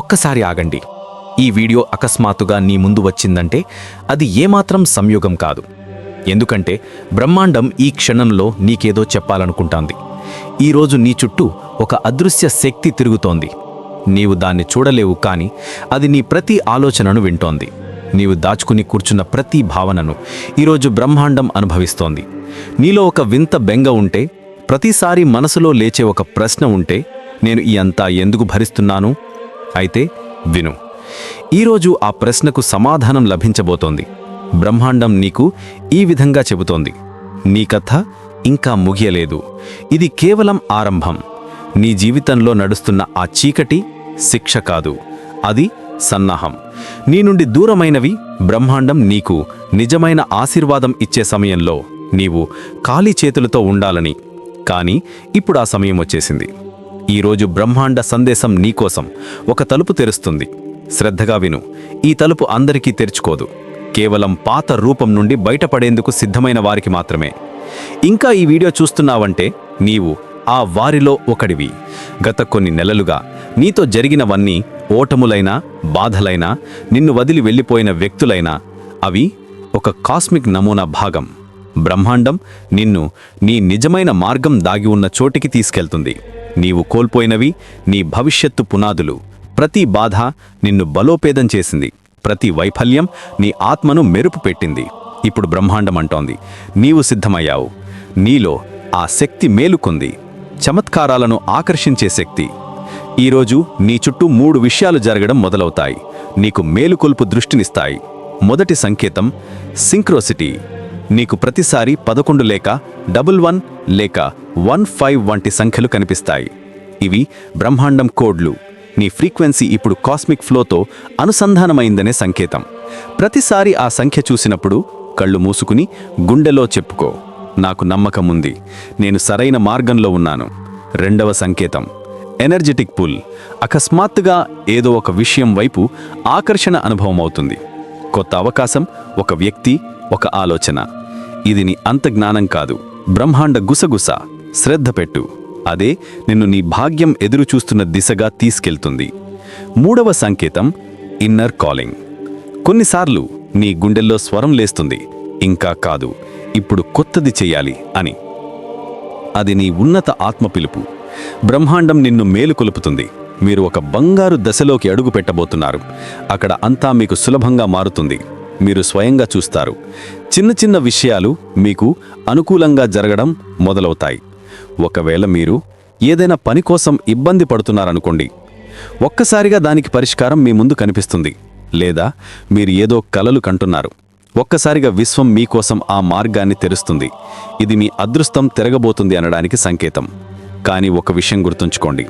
ఒక్కసారి ఆగండి. ఈ వీడియో అకస్మాత్తుగా నీ ముందు వచ్చిందంటే అది ఏమాత్రం సంయోగం కాదు. ఎందుకంటే బ్రహ్మాండం ఈ క్షణంలో నీకేదో చెప్పాలనుకుంటాంది. ఈరోజు నీ చుట్టూ ఒక అదృశ్య శక్తి తిరుగుతోంది. నీవు దాన్ని చూడలేవు కాని అది నీ ప్రతి ఆలోచనను వింటోంది. నీవు దాచుకుని కూర్చున్న ప్రతి భావనను ఈరోజు బ్రహ్మాండం అనుభవిస్తోంది. నీలో ఒక వింత బెంగ ఉంటే ప్రతిసారి మనసులో లేచే ఒక ప్రశ్న ఉంటే నేను ఈ అంతా ఎందుకు భరిస్తున్నాను? అయితే విను. ఈరోజు ఆ ప్రశ్నకు సమాధానం లభించబోతోంది. బ్రహ్మాండం నీకు ఈ విధంగా చెబుతోంది. నీ కథ ఇంకా ముగియలేదు. ఇది కేవలం ఆరంభం. నీ జీవితంలో నడుస్తున్న ఆ చీకటి శిక్ష కాదు. అది సన్నాహం. నీ నుండి దూరమైనవి బ్రహ్మాండం నీకు నిజమైన ఆశీర్వాదం ఇచ్చే సమయంలో నీవు ఖాళీ చేతులతో ఉండాలని. కానీ ఇప్పుడు ఆ సమయం వచ్చేసింది. ఈరోజు బ్రహ్మాండ సందేశం నీకోసం ఒక తలుపు తెరుస్తుంది. శ్రద్ధగా విను. ఈ తలుపు అందరికీ తెరుచుకోదు. కేవలం పాత రూపం నుండి బయటపడేందుకు సిద్ధమైన వారికి మాత్రమే. ఇంకా ఈ వీడియో చూస్తున్నావంటే నీవు ఆ వారిలో ఒకడివి. గత కొన్ని నెలలుగా నీతో జరిగినవన్నీ ఓటములైనా బాధలైనా నిన్ను వదిలి వెళ్ళిపోయిన వ్యక్తులైనా అవి ఒక కాస్మిక్ నమూనా భాగం. బ్రహ్మాండం నిన్ను నీ నిజమైన మార్గం దాగి ఉన్న చోటికి తీసుకెళ్తుంది. నీవు కోల్పోయినవి నీ భవిష్యత్తు పునాదులు. ప్రతి బాధ నిన్ను బలోపేదం చేసింది. ప్రతి వైఫల్యం నీ ఆత్మను మెరుపు పెట్టింది. ఇప్పుడు బ్రహ్మాండం అంటోంది. నీవు సిద్ధమయ్యావు. నీలో ఆ శక్తి మేలుకుంది. చమత్కారాలను ఆకర్షించే శక్తి. ఈరోజు నీ చుట్టూ మూడు విషయాలు జరగడం మొదలవుతాయి. నీకు మేలుకొల్పు దృష్టినిస్తాయి. మొదటి సంకేతం సింక్రోసిటీ. నీకు ప్రతిసారి పదకొండు లేక డబుల్ వన్ లేక వన్ ఫైవ్ వంటి సంఖ్యలు కనిపిస్తాయి. ఇవి బ్రహ్మాండం కోడ్లు. నీ ఫ్రీక్వెన్సీ ఇప్పుడు కాస్మిక్ ఫ్లోతో అనుసంధానమైందనే సంకేతం. ప్రతిసారి ఆ సంఖ్య చూసినప్పుడు కళ్ళు మూసుకుని గుండెలో చెప్పుకో. నాకు నమ్మకం ఉంది. నేను సరైన మార్గంలో ఉన్నాను. రెండవ సంకేతం. Energetic pull. అకస్మాత్తుగా ఏదో ఒక విషయం వైపు ఆకర్షణ అనుభవం అవుతుంది కొత్త అవకాశం ఒక వ్యక్తి ఒక ఆలోచన. ఇది నీ అంతజ్ఞానం కాదు. బ్రహ్మాండ గుసగుస. శ్రద్ధ పెట్టు. అదే నిన్ను నీ భాగ్యం ఎదురు చూస్తున్న దిశగా తీసుకెళ్తుంది. మూడవ సంకేతం ఇన్నర్ కాలింగ్ కొన్నిసార్లు నీ గుండెల్లో స్వరం లేస్తుంది. ఇంకా కాదు ఇప్పుడు కొత్తది చెయ్యాలి అని. అది నీ ఉన్నత ఆత్మ పిలుపు. బ్రహ్మాండం నిన్ను మేలుకొలుపుతుంది మీరు ఒక బంగారు దశలోకి అడుగు పెట్టబోతున్నారు. అక్కడ అంతా మీకు సులభంగా మారుతుంది. మీరు స్వయంగా చూస్తారు. చిన్న చిన్న విషయాలు మీకు అనుకూలంగా జరగడం మొదలవుతాయి. ఒకవేళ మీరు ఏదైనా పని కోసం ఇబ్బంది పడుతున్నారనుకోండి ఒక్కసారిగా దానికి పరిష్కారం మీ ముందు కనిపిస్తుంది. లేదా మీరు ఏదో కలలు కంటున్నారు. ఒక్కసారిగా విశ్వం మీకోసం ఆ మార్గాన్ని తెరుస్తుంది. ఇది మీ అదృష్టం తిరగబోతుంది అనడానికి సంకేతం. కానీ ఒక విషయం గుర్తుంచుకోండి.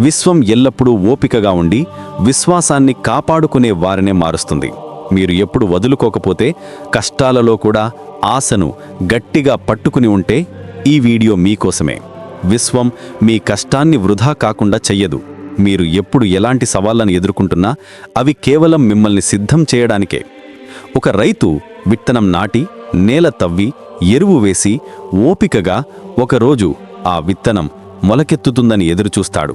విశ్వం ఎల్లప్పుడూ ఓపికగా ఉండి విశ్వాసాన్ని కాపాడుకునే వారినే మారుస్తుంది. మీరు ఎప్పుడు వదులుకోకపోతే కష్టాలలో కూడా ఆశను గట్టిగా పట్టుకుని ఉంటే ఈ వీడియో మీకోసమే. విశ్వం మీ కష్టాన్ని వృధా కాకుండా చెయ్యదు. మీరు ఎప్పుడు ఎలాంటి సవాళ్ళను ఎదుర్కొంటున్నా అవి కేవలం మిమ్మల్ని సిద్ధం చేయడానికే. ఒక రైతు విత్తనం నాటి నేల తవ్వి ఎరువు వేసి ఓపికగా ఒకరోజు ఆ విత్తనం మొలకెత్తుతుందని ఎదురుచూస్తాడు.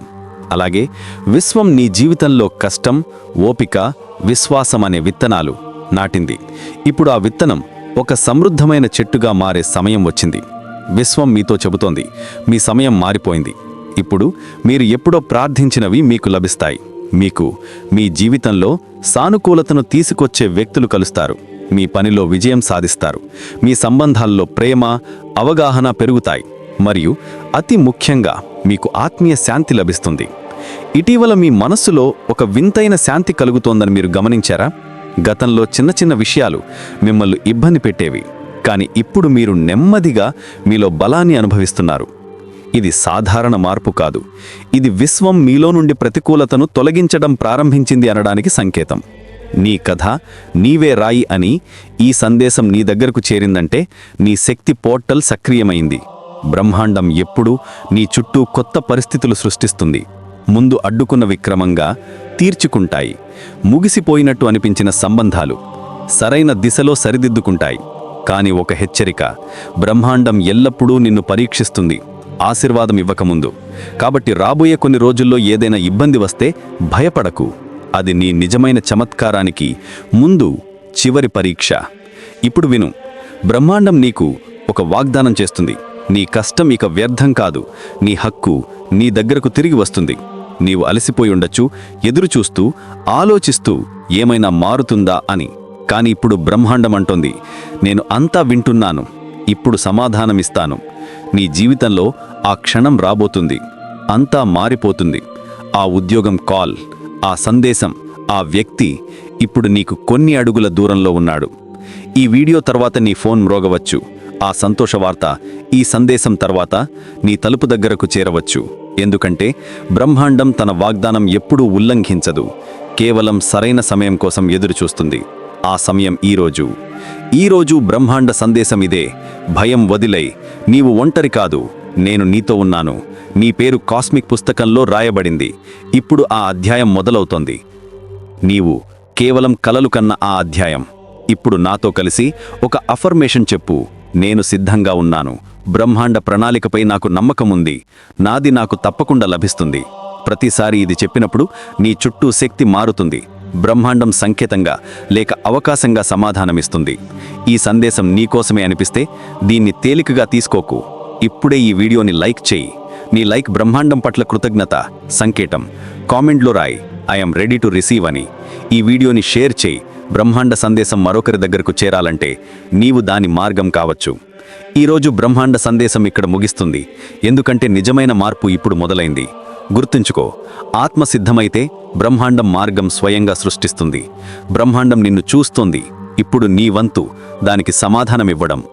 అలాగే విశ్వం నీ జీవితంలో కష్టం ఓపిక విశ్వాసం అనే విత్తనాలు నాటింది. ఇప్పుడు ఆ విత్తనం ఒక సమృద్ధమైన చెట్టుగా మారే సమయం వచ్చింది. విశ్వం మీతో చెబుతోంది. మీ సమయం మారిపోయింది. ఇప్పుడు మీరు ఎప్పుడో ప్రార్థించినవి మీకు లభిస్తాయి. మీకు మీ జీవితంలో సానుకూలతను తీసుకొచ్చే వ్యక్తులు కలుస్తారు. మీ పనిలో విజయం సాధిస్తారు. మీ సంబంధాల్లో ప్రేమ అవగాహన పెరుగుతాయి. మరియు అతి ముఖ్యంగా మీకు ఆత్మీయ శాంతి లభిస్తుంది. ఇటీవల మీ మనస్సులో ఒక వింతైన శాంతి కలుగుతోందని మీరు గమనించారా? గతంలో చిన్న చిన్న విషయాలు మిమ్మల్ని ఇబ్బంది పెట్టేవి. కానీ ఇప్పుడు మీరు నెమ్మదిగా మీలో బలాన్ని అనుభవిస్తున్నారు. ఇది సాధారణ మార్పు కాదు. ఇది విశ్వం మీలో నుండి ప్రతికూలతను తొలగించడం ప్రారంభించింది అనడానికి సంకేతం. నీ కథ నీవే రాయి అని ఈ సందేశం నీ దగ్గరకు చేరిందంటే నీ శక్తి పోర్టల్ సక్రియమైంది. బ్రహ్మాండం ఎప్పుడూ నీ చుట్టూ కొత్త పరిస్థితులు సృష్టిస్తుంది. ముందు అడ్డుకున్న విక్రమంగా తీర్చుకుంటాయి. ముగిసిపోయినట్టు అనిపించిన సంబంధాలు సరైన దిశలో సరిదిద్దుకుంటాయి. కాని ఒక హెచ్చరిక. బ్రహ్మాండం ఎల్లప్పుడూ నిన్ను పరీక్షిస్తుంది. ఆశీర్వాదం ఇవ్వకముందు. కాబట్టి రాబోయే కొన్ని రోజుల్లో ఏదైనా ఇబ్బంది వస్తే భయపడకు. అది నీ నిజమైన చమత్కారానికి ముందు చివరి పరీక్ష. ఇప్పుడు విను. బ్రహ్మాండం నీకు ఒక వాగ్దానం చేస్తుంది. నీ కష్టం ఇక వ్యర్థం కాదు. నీ హక్కు నీ దగ్గరకు తిరిగి వస్తుంది. నీవు అలసిపోయి ఉండొచ్చు ఎదురుచూస్తూ ఆలోచిస్తూ ఏమైనా మారుతుందా అని. కాని ఇప్పుడు బ్రహ్మాండం అంటోంది నేను అంతా వింటున్నాను. ఇప్పుడు సమాధానమిస్తాను. నీ జీవితంలో ఆ క్షణం రాబోతుంది. అంతా మారిపోతుంది. ఆ ఉద్యోగం కాల్ ఆ సందేశం ఆ వ్యక్తి ఇప్పుడు నీకు కొన్ని అడుగుల దూరంలో ఉన్నాడు. ఈ వీడియో తర్వాత నీ ఫోన్ మ్రోగవచ్చు. ఆ సంతోష వార్త ఈ సందేశం తర్వాత నీ తలుపు దగ్గరకు చేరవచ్చు. ఎందుకంటే బ్రహ్మాండం తన వాగ్దానం ఎప్పుడూ ఉల్లంఘించదు. కేవలం సరైన సమయం కోసం ఎదురుచూస్తుంది. ఆ సమయం ఈరోజు. ఈరోజు బ్రహ్మాండ సందేశం ఇదే. భయం వదిలై. నీవు ఒంటరి కాదు. నేను నీతో ఉన్నాను. నీ పేరు కాస్మిక్ పుస్తకంలో రాయబడింది. ఇప్పుడు ఆ అధ్యాయం మొదలవుతోంది. నీవు కేవలం కలలు కన్న ఆ అధ్యాయం. ఇప్పుడు నాతో కలిసి ఒక అఫర్మేషన్ చెప్పు. నేను సిద్ధంగా ఉన్నాను. బ్రహ్మాండ ప్రణాళికపై నాకు నమ్మకం ఉంది. నాది నాకు తప్పకుండా లభిస్తుంది. ప్రతిసారి ఇది చెప్పినప్పుడు నీ చుట్టూ శక్తి మారుతుంది. బ్రహ్మాండం సంకేతంగా లేక అవకాశంగా సమాధానమిస్తుంది. ఈ సందేశం నీకోసమే అనిపిస్తే దీన్ని తేలికగా తీసుకోకు. ఇప్పుడే ఈ వీడియోని లైక్ చేయి. నీ లైక్ బ్రహ్మాండం పట్ల కృతజ్ఞత సంకేతం. కామెంట్లో రాయి ఐఎమ్ రెడీ టు రిసీవ్ అని. ఈ వీడియోని షేర్ చేయి. బ్రహ్మాండ సందేశం మరొకరి దగ్గరకు చేరాలంటే నీవు దాని మార్గం కావచ్చు. ఈరోజు బ్రహ్మాండ సందేశం ఇక్కడ ముగిస్తుంది. ఎందుకంటే నిజమైన మార్పు ఇప్పుడు మొదలైంది. గుర్తుంచుకో ఆత్మ సిద్ధమైతే బ్రహ్మాండం మార్గం స్వయంగా సృష్టిస్తుంది. బ్రహ్మాండం నిన్ను చూస్తోంది. ఇప్పుడు నీ వంతు దానికి సమాధానమివ్వడం.